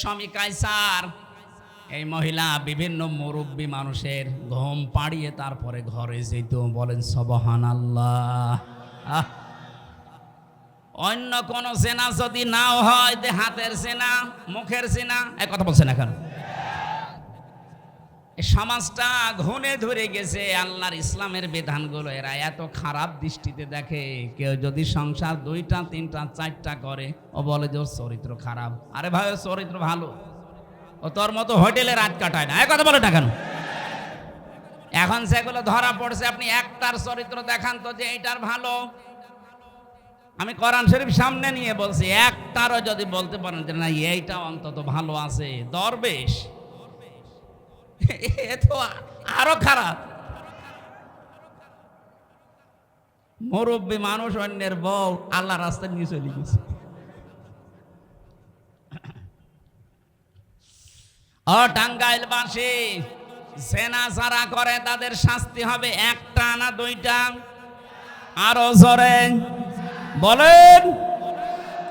স্বামী কায়সার। এই মহিলা বিভিন্ন মুরব্বী মানুষের ঘুম পাড়িয়ে তারপরে ঘরে যেত, বলেন সবহান আল্লাহ অন্য কোন সেনা যদি নাও হয় হাতের সেনা, মুখের সেনা এক কথা বলছেন এখন? সমাজটা ঘুনে ধরে গেছে, আল্লাহর ইসলামের বিধানগুলো। এরা এত খারাপ দৃষ্টিতে দেখে, কেউ যদি সংসার দুইটা, তিনটা, চারটা করে, ও বলে যে ওর চরিত্র খারাপ। আরে ভাই, ওর চরিত্র ভালো। ও তোর মতো হোটেলে রাত কাটায় না। কথা বলে না কেন? এখন সেগুলো ধরা পড়ছে, আপনি একটার চরিত্র দেখান তো যে এইটার ভালো। আমি কোরআন শরীফ সামনে নিয়ে বলছি, একটারও যদি বলতে পারেন যে না, এইটা অন্তত ভালো আছে, দরবেশ। এ তো আরও খারাপ। মুরব্বী মানুষ অন্যের বউ আল্লাহ রাস্তায় নিয়ে চলে গেছে। টাঙ্গাইল সেনা যারা করে তাদের শাস্তি হবে একটা না দুইটা? আরও জোরে। বলেন।